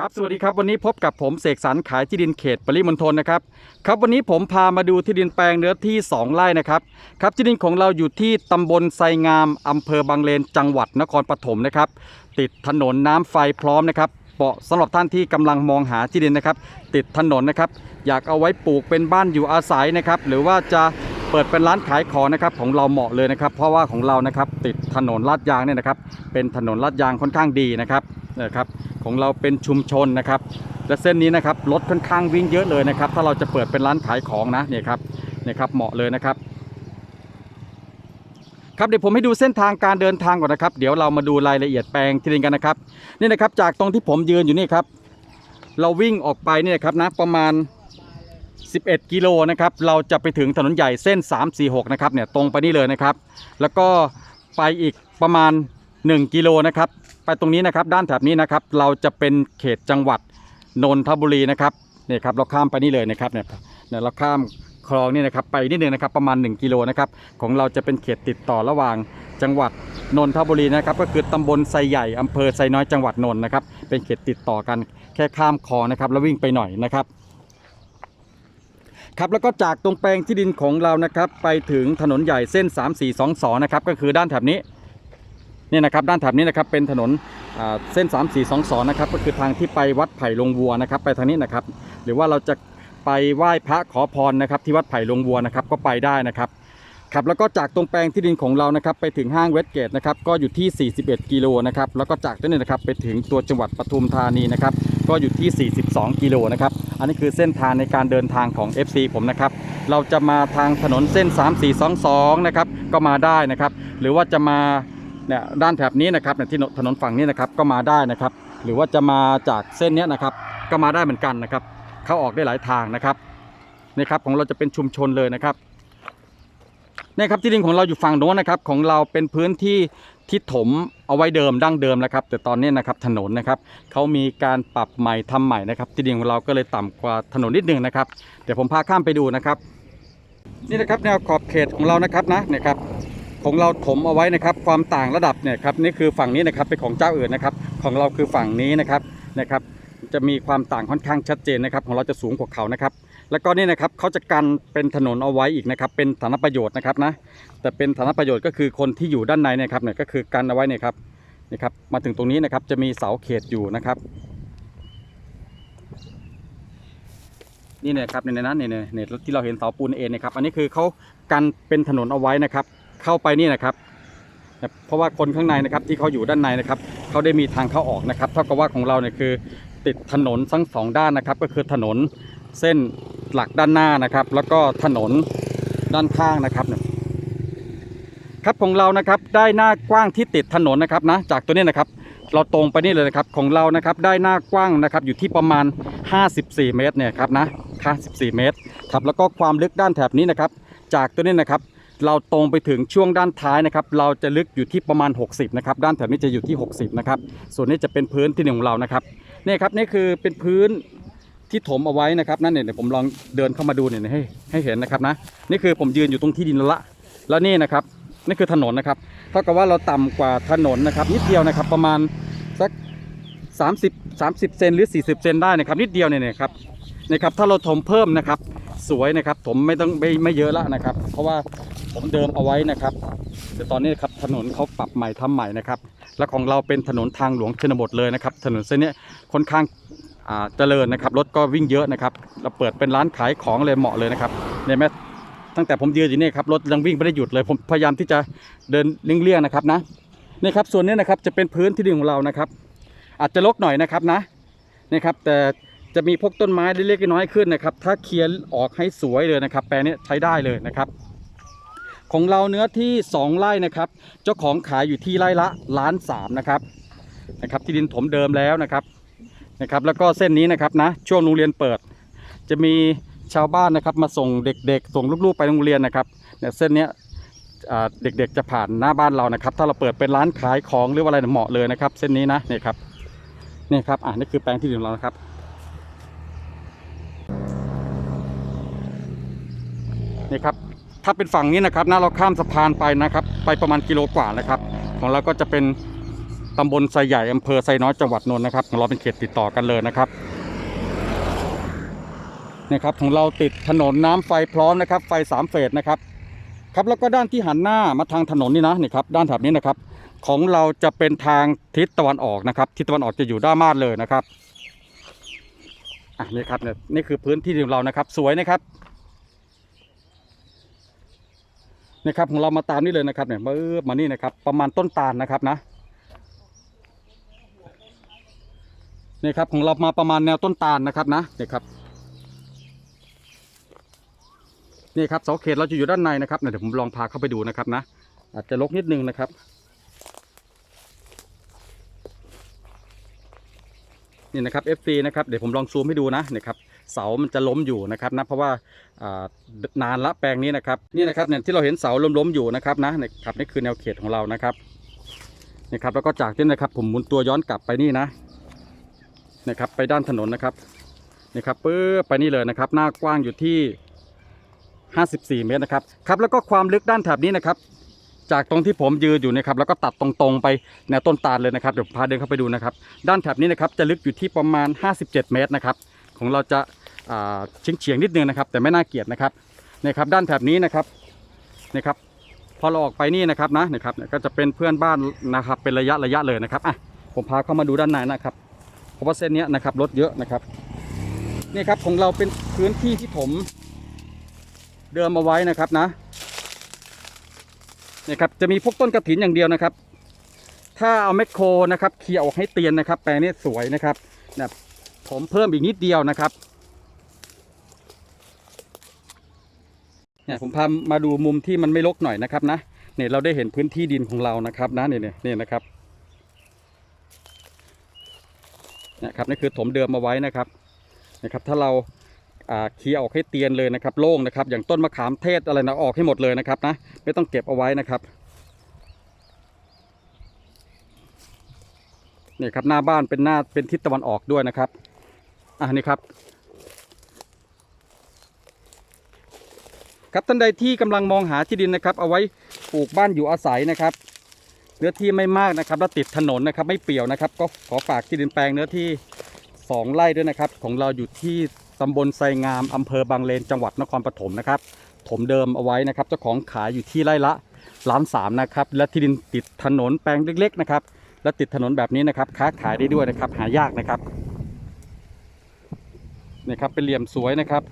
ครับสวัสดีครับวันนี้พบกับผมเสกสรรขายที่ดินเขตปริมณฑลนะครับครับวันนี้ผมพามาดูที่ดินแปลงเนื้อที่ 2ไร่นะครับครับที่ดินของเราอยู่ที่ตำบลไซงามอำเภอบางเลนจังหวัดนครปฐมนะครับติดถนนน้ำไฟพร้อมนะครับเหมาะสำหรับท่านที่กำลังมองหาที่ดินนะครับ ติดถนนนะครับ อยากเอาไว้ปลูกเป็นบ้านอยู่อาศัยนะครับ หรือว่าจะเปิดเป็นร้านขายของนะครับของเราเหมาะเลยนะครับ เพราะว่าของเรานะครับติดถนนลาดยางเนี่ยนะครับ เป็นถนนลาดยางค่อนข้างดีนะครับนะครับ ของเราเป็นชุมชนนะครับ และเส้นนี้นะครับรถค่อนข้างวิ่งเยอะเลยนะครับ ถ้าเราจะเปิดเป็นร้านขายของนะเนี่ยครับเนี่ยครับเหมาะเลยนะครับ ครับเดี๋ยวผมให้ดูเส้นทางการเดินทางก่อนนะครับ เดี๋ยวเรามาดูรายละเอียดแปลงที่ดินกันนะครับนี่นะครับจากตรงที่ผมยืนอยู่นี่ครับ เราวิ่งออกไปเนี่ยครับนะประมาณ11 กิโลนะครับ เราจะไปถึงถนนใหญ่เส้น 346 นะครับ เนี่ย ตรงไปนี่เลยนะครับ แล้วก็ไปอีกประมาณ 1 กิโลนะครับ ไปตรงนี้นะครับด้านแถบนี้นะครับ เราจะเป็นเขตจังหวัดนนทบุรีนะครับเนี่ยครับเราข้ามไปนี่เลยนะครับเนี่ยเนี่ยเราข้ามคลองนี่นะครับไปนิดนึงนะครับประมาณ 1 กิโลนะครับของเราจะเป็นเขตติดต่อระหว่างจังหวัดนนทบุรีนะครับ ก็คือตำบลไซใหญ่อำเภอไซน้อยจังหวัดนนท์นะครับ เป็นเขตติดต่อกันแค่ข้ามคลองนะครับ แล้ววิ่งไปหน่อยนะครับครับแล้วก็จากตรงแปลงที่ดินของเรานะครับ ไปถึงถนนใหญ่เส้น 3422 นะครับก็คือด้านแถบนี้ นี่ยนะครับด้านแถบนี้นะครับเป็นถนนอ่าเส้น 3422นะครับก็คือทางที่ไปวัดไผ่ลงวัวนะครับ ไปทางนี้นะครับหรือว่าเราจะไปไหว้พระขอพรนะครับที่วัดไผ่ลงวัวนะครับก็ไปได้นะครับครับแล้วก็จากตรงแปลงที่ดินของเรานะครับไปถึงห้างเวสเกตนะครับก็อยู่ที่ 41 กิโลนะครับแล้วก็จากตรงนี้นะครับไปถึงตัวจังหวัดปทุมธานีนะครับก็อยู่ที่ 42 กิโลนะครับอันนี้คือเส้นทางในการเดินทางของ FC ผมนะครับเราจะมาทางถนนเส้น 3422 นะครับก็มาได้นะครับหรือว่าจะมา เนี่ยด้านแถบนี้นะครับเนี่ยที่ถนนฝั่งนี้นะครับก็มาได้นะครับ หรือว่าจะมาจากเส้นนี้นะครับ ก็มาได้เหมือนกันนะครับ เข้าออกได้หลายทางนะครับนี่ครับของเราจะเป็นชุมชนเลยนะครับนี่ครับที่ดินของเราอยู่ฝั่งโน้นนะครับ ของเราเป็นพื้นที่ที่ถมเอาไว้เดิมดั้งเดิมแล้วครับ แต่ตอนนี้นะครับถนนนะครับเขามีการปรับใหม่ทำใหม่นะครับ ที่ดินของเราก็เลยต่ำกว่าถนนนิดนึงนะครับ เดี๋ยวผมพาข้ามไปดูนะครับ นี่นะครับแนวขอบเขตของเรานะครับนะเนี่ยครับ ของเราถมเอาไว้นะครับ ความต่างระดับเนี่ยครับนี่คือฝั่งนี้นะครับเป็นของเจ้าอื่นนะครับ ของเราคือฝั่งนี้นะครับนะครับ จะมีความต่างค่อนข้างชัดเจนนะครับ ของเราจะสูงกว่าเขานะครับ แล้วก็นี่นะครับเขาจะกันเป็นถนนเอาไว้อีกนะครับ เป็นฐานประโยชน์นะครับนะแต่เป็นฐานประโยชน์ก็คือคนที่อยู่ด้านในเนะครับเนี่ยก็คือกันเอาไว้เนี่ยครับนี่ครับมาถึงตรงนี้นะครับจะมีเสาเขตอยู่นะครับนี่เนี่ยครับในนั้นเนี่ยเนี่ยที่เราเห็นเสาปูนเอ็นนะครับ อันนี้คือเขากันเป็นถนนเอาไว้นะครับ เข้าไปนี่นะครับเพราะว่าคนข้างในนะครับที่เขาอยู่ด้านในนะครับเขาได้มีทางเข้าออกนะครับ เท่ากับว่าของเราเนี่ยคือ ติดถนนทั้งสองด้านนะครับ ก็คือถนนเส้นหลักด้านหน้านะครับ แล้วก็ถนนด้านข้างนะครับครับของเรานะครับได้หน้ากว้างที่ติดถนนนะครับนะจากตัวนี้นะครับ เราตรงไปนี่เลยนะครับของเรานะครับได้หน้ากว้างนะครับอยู่ที่ประมาณ 54 เมตรเนี่ยครับนะ54เมตรครับแล้วก็ความลึกด้านแถบนี้นะครับ จากตัวนี้นะครับ เราตรงไปถึงช่วงด้านท้ายนะครับเราจะลึกอยู่ที่ประมาณ 60นะครับด้านแถบนี้จะอยู่ที่ 60นะครับส่วนนี้จะเป็นพื้นที่หนึ่งของเรานะครับนี่ครับนี่คือเป็นพื้นที่ถมเอาไว้นะครับนั่นเนี่ยผมลองเดินเข้ามาดูเนี่ยให้ให้เห็นนะครับนะนี่คือผมยืนอยู่ตรงที่ดินละ แล้วนี่นะครับนี่คือถนนนะครับเท่ากับว่าเราต่ำกว่าถนนนะครับนิดเดียวนะครับประมาณสัก30 30เซนหรือ 40 เซนได้นะครับนิดเดียวเนี่ยนะครับ นะครับ ถ้าเราถมเพิ่มนะครับ สวยนะครับผมไม่ต้องไม่ไม่เยอะแล้วนะครับ เพราะว่าผมเดิมเอาไว้นะครับแต่ตอนนี้ครับถนนเขาปรับใหม่ทำใหม่นะครับ และของเราเป็นถนนทางหลวงชนบทเลยนะครับ ถนนเส้นนี้ค่อนข้างเจริญนะครับรถก็วิ่งเยอะนะครับเราเปิดเป็นร้านขายของเลยเหมาะเลยนะครับเนี่ยแม่ตั้งแต่ผมยืนอยู่นี่ครับรถยังวิ่งไม่ได้หยุดเลยผมพยายามที่จะเดินเลี่ยงๆนะครับนะนี่ครับส่วนนี้นะครับจะเป็นพื้นที่ดินของเรานะครับ อาจจะรกหน่อยนะครับนะนะครับแต่ จะมีพวกต้นไม้เล็กๆน้อยขึ้นนะครับ ถ้าเคลียร์ออกให้สวยเลยนะครับ แปลงนี้ใช้ได้เลยนะครับ ของเราเนื้อที่ 2 ไร่นะครับ เจ้าของขายอยู่ที่ไร่ละล้านสามนะครับนะครับ ที่ดินถมเดิมแล้วนะครับนะครับ แล้วก็เส้นนี้นะครับนะช่วงโรงเรียนเปิด จะมีชาวบ้านนะครับ มาส่งเด็กๆ ส่งลูกๆไปโรงเรียนนะครับเนี่ยเส้นนี้เด็กๆจะผ่านหน้าบ้านเรานะครับ ถ้าเราเปิดเป็นร้านขายของหรือว่าอะไรเนี่ยเหมาะเลยนะครับ เส้นนี้นะนี่ครับนี่ครับอ่านี่คือแปลงที่ดินของเรานะครับ นี่ครับถ้าเป็นฝั่งนี้นะครับนะเราข้ามสะพานไปนะครับ ไปประมาณกิโลกว่านะครับ ของเราก็จะเป็นตำบลไซใหญ่อำเภอไซน้อยจังหวัดนนท์นะครับของเราเป็นเขตติดต่อกันเลยนะครับนี่ครับของเราติดถนนน้ำไฟพร้อมนะครับ ไฟสามเฟสนะครับครับแล้วก็ด้านที่หันหน้ามาทางถนนนี่นะนี่ครับด้านแถบนี้นะครับ ของเราจะเป็นทางทิศตะวันออกนะครับ ทิศตะวันออกจะอยู่ด้านมาดเลยนะครับอะนี่ครับเนี่ยนี่คือพื้นที่ของเรานะครับ สวยนะครับ นี่ครับของเรามาตามนี่เลยนะครับเนี่ยมาเออมานี่นะครับ ประมาณต้นตาลนะครับนะนี่ครับของเรามาประมาณแนวต้นตาลนะครับนะนี่ครับนี่ครับเสาเขตเราจะอยู่ด้านในนะครับเดี๋ยวผมลองพาเข้าไปดูนะครับนะ อาจจะลกนิดนึงนะครับนี่นะครับ FC นะครับเดี๋ยวผมลองซูมให้ดูนะนี่ครับ เสามันจะล้มอยู่นะครับนะเพราะว่านานละแปลงนี้นะครับนี่นะครับเนี่ยที่เราเห็นเสาล้มๆอยู่นะครับนะนี่ครับนี่คือแนวเขตของเรานะครับนี่ครับแล้วก็จากที่นะครับผมหมุนตัวย้อนกลับไปนี่นะนะครับไปด้านถนนนะครับนี่ครับปื้อไปนี่เลยนะครับ หน้ากว้างอยู่ที่ 54 เมตรนะครับครับแล้วก็ความลึกด้านแถบนี้นะครับ จากตรงที่ผมยืนอยู่นะครับ แล้วก็ตัดตรงๆไปแนวต้นตาลเลยนะครับเดี๋ยวพาเดินเข้าไปดูนะครับ ด้านแถบนี้นะครับจะลึกอยู่ที่ประมาณ 57 เมตรนะครับ ของเราจะาเฉียงเฉียงนิดนึงนะครับ แต่ไม่น่าเกลียดนะครับนี่ครับด้านแถบนี้นะครับนี่ครับพอเราออกไปนี่นะครับนะนะครับก็จะเป็นเพื่อนบ้านนะครับเป็นระยะระยะเลยนะครับอะผมพาเข้ามาดูด้านในนะครับเพราะว่าเส้นนี้นะครับรถเยอะนะครับนี่ครับของเราเป็นพื้นที่ที่ผมเดิมเอาไว้นะครับนะนี่ครับจะมีพวกต้นกระถินอย่างเดียวนะครับ ถ้าเอาแมคโครนะครับเคลียร์ออกให้เตียนนะครับ แปลงนี้สวยนะครับนะ ผมเพิ่มอีกนิดเดียวนะครับเนี่ยผมพามาดูมุมที่มันไม่รกหน่อยนะครับนะเนี่ยเราได้เห็นพื้นที่ดินของเรานะครับนะเนี่ยเนี่ยเนี่ยนะครับเนะครับนี่คือถมเดิมมาไว้นะครับนะครับ ถ้าเราอ่าเคลียร์ออกให้เตียนเลยนะครับ โล่งนะครับ อย่างต้นมะขามเทศอะไรนะออกให้หมดเลยนะครับนะไม่ต้องเก็บเอาไว้นะครับนี่ครับหน้าบ้านเป็นหน้าเป็นทิศตะวันออกด้วยนะครับ อ่านี่ครับ ครับท่านใดที่กำลังมองหาที่ดินนะครับ เอาไว้ปลูกบ้านอยู่อาศัยนะครับ เนื้อที่ไม่มากนะครับแล้วติดถนนนะครับ ไม่เปี่ยวนะครับ ก็ขอฝากที่ดินแปลงเนื้อที่สองไร่ด้วยนะครับ ของเราอยู่ที่ตำบลไซงามอำเภอบางเลนจังหวัดนครปฐมนะครับ ถมเดิมเอาไว้นะครับ เจ้าของขายอยู่ที่ไร่ละล้านสามนะครับ และที่ดินติดถนนแปลงเล็ก ๆ นะครับ และติดถนนแบบนี้นะครับ ค้าขายได้ด้วยนะครับ หายากนะครับ นี่ครับเป็นเหลี่ยมสวยนะครับ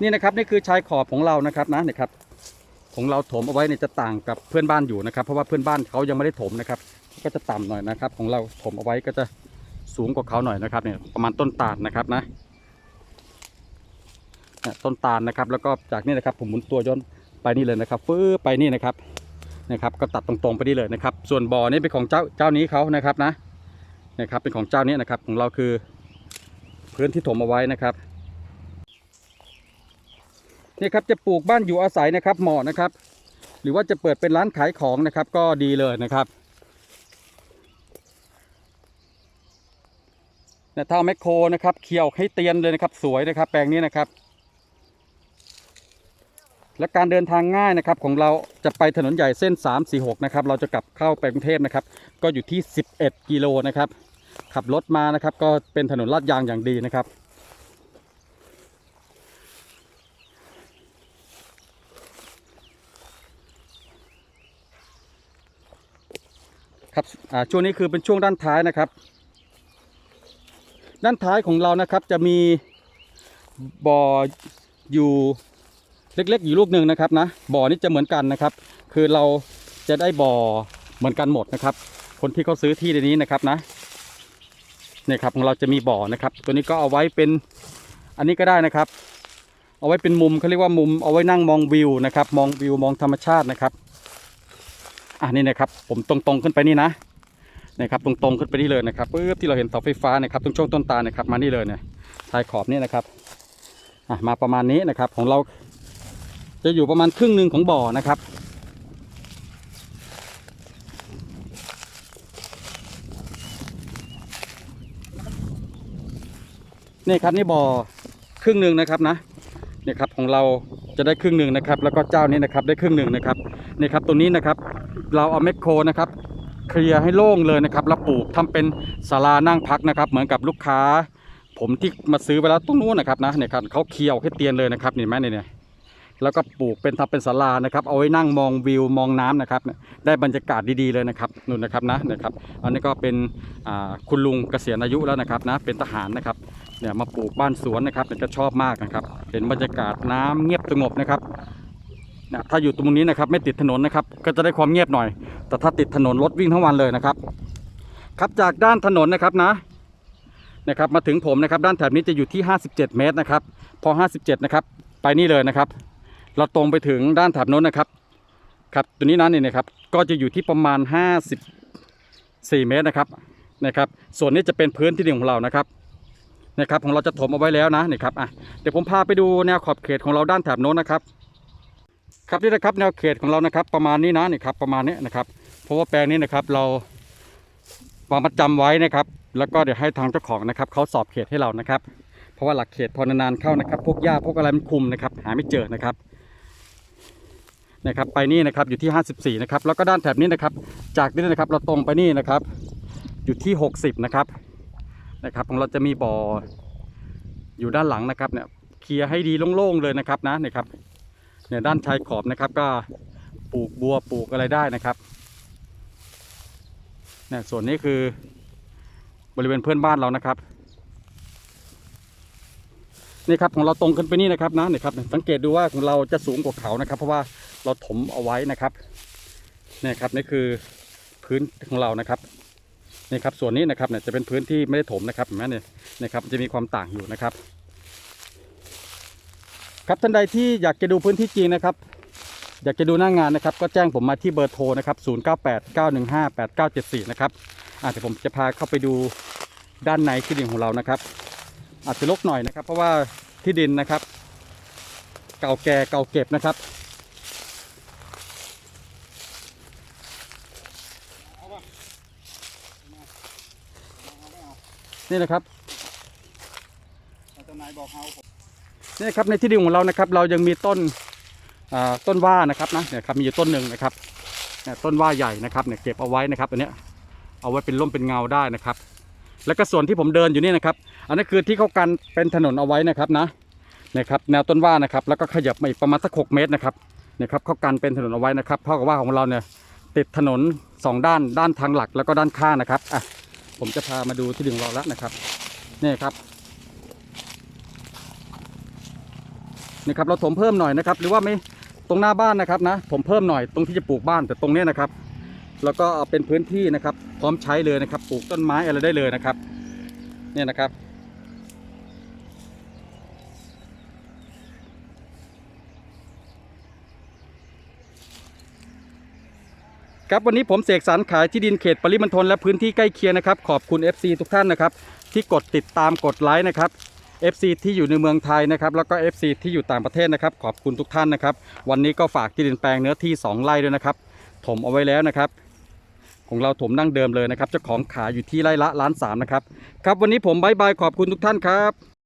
นี่นะครับนี่คือชายขอบของเรานะครับนะนี่ครับของเราถมเอาไว้เนี่ยจะต่างกับเพื่อนบ้านอยู่นะครับ เพราะว่าเพื่อนบ้านเขายังไม่ได้ถมนะครับ ก็จะต่ำหน่อยนะครับ ของเราถมเอาไว้ก็จะสูงกว่าเขาหน่อยนะครับเนี่ยประมาณต้นตาลนะครับนะเนี่ยต้นตาลนะครับ แล้วก็จากนี่นะครับผมหมุนตัวย้อนไปนี่เลยนะครับฟื้ไปนี่นะครับ นะครับก็ตัดตรงๆไปนี่เลยนะครับ ส่วนบ่อนี่เป็นของเจ้าเจ้านี้เขานะครับนะนะครับเป็นของเจ้านี้นะครับของเราคือพื้นที่ถมเอาไว้นะครับนี่ครับจะปลูกบ้านอยู่อาศัยนะครับเหมาะนะครับ หรือว่าจะเปิดเป็นร้านขายของนะครับ ก็ดีเลยนะครับแต่ถ้าเอาแมคโครนะครับเคี่ยวให้เตียนเลยนะครับ สวยนะครับ แปลงนี้นะครับ และการเดินทางง่ายนะครับของเราจะไปถนนใหญ่เส้น 346 นะครับ เราจะกลับเข้าไปกรุงเทพนะครับ ก็อยู่ที่ 11 กิโลนะครับ ขับรถมานะครับ ก็เป็นถนนลาดยางอย่างดีนะครับ ครับช่วงนี้คือเป็นช่วงด้านท้ายนะครับ ด้านท้ายของเรานะครับจะมีบ่ออยู่ เล็กๆอยู่ลูกหนึ่งนะครับนะบ่อนี้จะเหมือนกันนะครับ คือเราจะได้บ่อเหมือนกันหมดนะครับ คนที่เขาซื้อที่ในนี้นะครับนะเนี่ยครับของเราจะมีบ่อนะครับ ตัวนี้ก็เอาไว้เป็นอันนี้ก็ได้นะครับ เอาไว้เป็นมุมเขาเรียกว่ามุมเอาไว้นั่งมองวิวนะครับ มองวิวมองธรรมชาตินะครับอ่านี่นะครับผมตรงๆขึ้นไปนี่นะนะครับตรงๆขึ้นไปนี่เลยนะครับปึ๊บที่เราเห็นเสาไฟฟ้านะครับตรงช่วงต้นตาลนะครับมานี่เลยเนี่ยชายขอบนี่นะครับอะมาประมาณนี้นะครับของเรา จะอยู่ประมาณครึ่งหนึ่งของบ่อนะครับ นี่ครับนี่บ่อครึ่งหนึ่งนะครับนะเนี่ยครับของเราจะได้ครึ่งหนึ่งนะครับ แล้วก็เจ้านี้นะครับได้ครึ่งหนึ่งนะครับนี่ครับตรงนี้นะครับ เราเอาแมคโครนะครับเคลียร์ให้โล่งเลยนะครับแล้วปลูกทำเป็นศาลานั่งพักนะครับ เหมือนกับลูกค้า ผมที่มาซื้อไปแล้วตรงนู้นนะครับนะเนี่ยครับเขาเคลียร์ให้เตียนเลยนะครับเห็นไหมเนี่ย แล้วก็ปลูกเป็นทำเป็นศาลานะครับ เอาไว้นั่งมองวิวมองน้ำนะครับ ได้บรรยากาศดีๆเลยนะครับนู่นนะครับนะนะครับ อันนี้ก็เป็นคุณลุงเกษียณอายุแล้วนะครับนะเป็นทหารนะครับเนี่ยมาปลูกบ้านสวนนะครับเนี่ยจะชอบมากนะครับ เห็นบรรยากาศน้ำเงียบสงบนะครับนะถ้าอยู่ตรงนี้นะครับไม่ติดถนนนะครับ ก็จะได้ความเงียบหน่อย แต่ถ้าติดถนนรถวิ่งทั้งวันเลยนะครับ ครับจากด้านถนนนะครับนะนะครับมาถึงผมนะครับด้านแถบนี้จะอยู่ที่ 57 เมตรนะครับ พอ 57 นะครับ ไปนี่เลยนะครับ เราตรงไปถึงด้านแถบโน้นนะครับ ครับตัวนี้นั้นเนี่ยนะครับ ก็จะอยู่ที่ประมาณ 54 เมตรนะครับนะครับ ส่วนนี้จะเป็นพื้นที่ดินของเรานะครับนะครับของเราจะถมเอาไว้แล้วนะนี่ครับอะเดี๋ยวผมพาไปดูแนวขอบเขตของเราด้านแถบโน้นนะครับ ครับนี่นะครับแนวเขตของเรานะครับ ประมาณนี้นะนี่ครับประมาณนี้นะครับ เพราะว่าแปลงนี้นะครับเราวางประจำไว้นะครับ แล้วก็เดี๋ยวให้ทางเจ้าของนะครับเขาสอบเขตให้เรานะครับ เพราะว่าหลักเขตพอนานๆเข้านะครับ พวกหญ้าพวกอะไรมันคุมนะครับ หาไม่เจอนะครับ นะครับไปนี่นะครับอยู่ที่ 54นะครับแล้วก็ด้านแถบนี้นะครับ จากนี้นะครับเราตรงไปนี่นะครับ อยู่ที่ 60นะครับนะครับของเราจะมีบ่ออยู่ด้านหลังนะครับเนี่ยเคลียร์ให้ดีโล่งๆเลยนะครับนะนะครับเนี่ยด้านชายขอบนะครับก็ปลูกบัวปลูกอะไรได้นะครับเนี่ยส่วนนี้คือบริเวณเพื่อนบ้านเรานะครับ นี่ครับของเราตรงขึ้นไปนี่นะครับนะนี่ครับสังเกตดูว่าของเราจะสูงกว่าเขานะครับ เพราะว่าเราถมเอาไว้นะครับนี่ครับนี่คือพื้นของเรานะครับนี่ครับส่วนนี้นะครับเนี่ยจะเป็นพื้นที่ไม่ได้ถมนะครับเห็นไหมเนี่ยนะครับจะมีความต่างอยู่นะครับ ครับท่านใดที่อยากจะดูพื้นที่จริงนะครับ อยากจะดูหน้างงานนะครับ ก็แจ้งผมมาที่เบอร์โทรนะครับ 098 915 8974 นะครับอาจจะเดี๋ยวผมจะพาเข้าไปดูด้านในที่ดินของเรานะครับ อาจจะลกหน่อยนะครับ เพราะว่าที่ดินนะครับ เก่าแก่เก่าเก็บนะครับนี่นะครับนี่ครับในที่ดินของเรานะครับ เรายังมีต้นต้นว่านะครับนะเนี่ยครับมีอยู่ต้นหนึ่งนะครับต้นว่าใหญ่นะครับเนี่ยเก็บเอาไว้นะครับอันเนี้ยเอาไว้เป็นร่มเป็นเงาได้นะครับ แล้วก็ส่วนที่ผมเดินอยู่นี่นะครับ อันนี้คือที่เขากันเป็นถนนเอาไว้นะครับนะนะครับแนวต้นว่านะครับ แล้วก็ขยับมาอีกประมาณสักหกเมตรนะครับนี่ครับเขากันเป็นถนนเอาไว้นะครับเท่ากับว่าของเราเนี่ยติดถนนสองด้านด้านทางหลักแล้วก็ด้านข้างนะครับอะผมจะพามาดูที่ดินของเราแล้วนะครับนี่ครับนี่ครับเราถมเพิ่มหน่อยนะครับ หรือว่าไม่ตรงหน้าบ้านนะครับนะถมเพิ่มหน่อยตรงที่จะปลูกบ้านแต่ตรงเนี้ยนะครับ แล้วก็เอาเป็นพื้นที่นะครับ พร้อมใช้เลยนะครับ ปลูกต้นไม้อะไรได้เลยนะครับ เนี่ยนะครับครับวันนี้ผมเสกสรรขายที่ดินเขตปริมณฑลและพื้นที่ใกล้เคียงนะครับ ขอบคุณ FC ทุกท่านนะครับ ที่กดติดตามกดไลค์นะครับ FC ที่อยู่ในเมืองไทยนะครับ แล้วก็ FC ที่อยู่ต่างประเทศนะครับ ขอบคุณทุกท่านนะครับ วันนี้ก็ฝากที่ดินแปลงเนื้อที่ 2 ไร่ด้วยนะครับ ถมเอาไว้แล้วนะครับ ของเราถมดั้งเดิมเลยนะครับเจ้าของขายอยู่ที่ไร่ละล้านสามนะครับครับวันนี้ผมบายบายขอบคุณทุกท่านครับ